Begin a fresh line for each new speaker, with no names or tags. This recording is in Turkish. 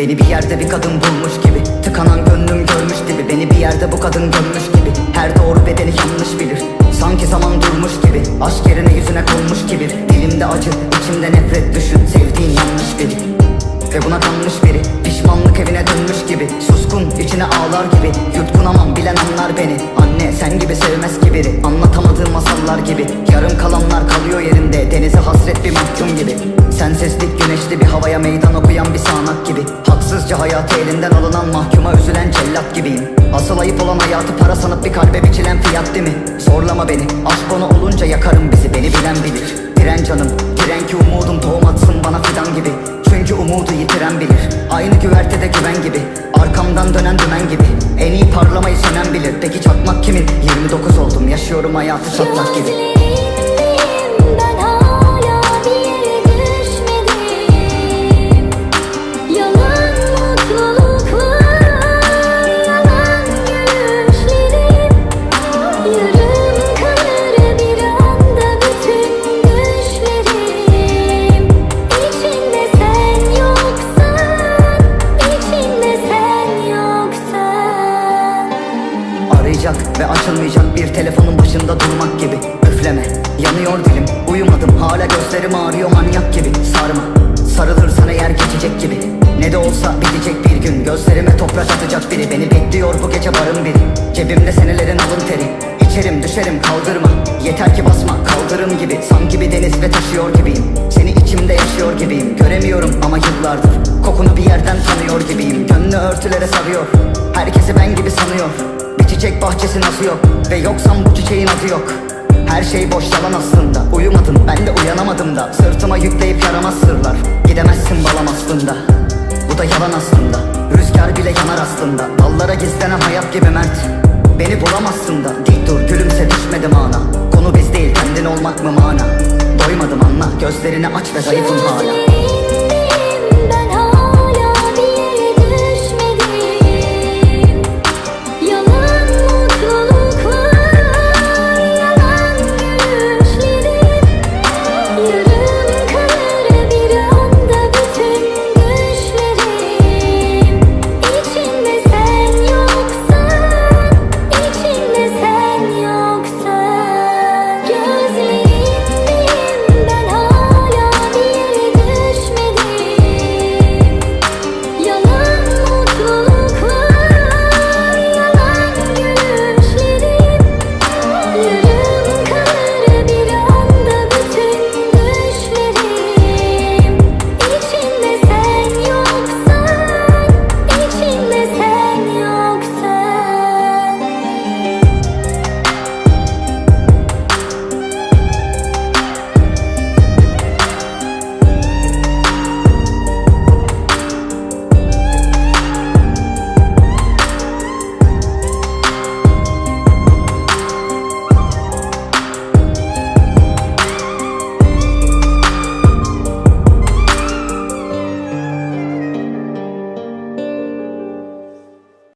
Beni bir yerde bir kadın bulmuş gibi. Tıkanan gönlüm görmüş gibi Beni bir yerde bu kadın gömmüş gibi. Her doğru bedeni yanlış bilir. Sanki zaman durmuş gibi. Aşk yerine yüzüne konmuş gibi. Dilimde acı içimde nefret düşün. Sevdiğin yanlış biri. Ve buna kanmış biri. Pişmanlık evine dönmüş gibi. Suskun içine ağlar gibi. Yutkunamam bilen anlar beni. Anne sen gibi sevmez ki biri. Anlatamadığım masallar gibi. Yarım kalanlar kalıyor yerinde. Denize hasret bir mahkum gibi. Sensizlik güneşli bir havaya meydan okuyan hayatı elinden alınan mahkuma üzülen cellat gibiyim. Asıl ayıp olan hayatı para sanıp bir kalbe biçilen fiyat değil mi? Zorlama beni Aşk konu olunca yakarım bizi Beni bilen bilir. Diren canım Diren ki umudum tohum atsın bana fidan gibi. Çünkü umudu yitiren bilir. Aynı güvertede güven gibi. Arkamdan dönen dümen gibi. En iyi parlamayı sönen bilir. Peki çakmak kimin? 29 oldum yaşıyorum hayatı çatlak gibi Arayacak ve açılmayacak bir telefonun başında durmak gibi. Üfleme yanıyor dilim Uyumadım. Hala gözlerim ağrıyor manyak gibi. Sarma sarılırsan eğer geçecek gibi. Ne de olsa bitecek bir gün. Gözlerime toprak atacak biri. Beni bekliyor bu gece barın biri. Cebimde senelerin alın teri. İçerim düşerim kaldırma. Yeter ki basma kaldırım gibi. Sanki bir deniz ve taşıyor gibiyim. Seni içimde yaşıyor gibiyim. Göremiyorum ama yıllardır. Kokunu bir yerden tanıyor gibiyim. Gönlü örtülere sarıyor. Herkesi ben gibi sanıyor çiçek bahçesi nasıl yok? Ve yoksam bu çiçeğin adı yok. Her şey boş yalan aslında. Uyumadım ben de uyanamadım da. Sırtıma yükleyip yaramaz sırlar. Gidemezsin balam aslında. Bu da yalan aslında. Rüzgar bile yanar aslında. Dallara gizlenen hayat gibi mert. Beni bulamazsın da. Dik dur gülümse düşmedim ana Konu biz değil kendin olmak mı mana? Doymadım anla gözlerini aç ve zayıfım hala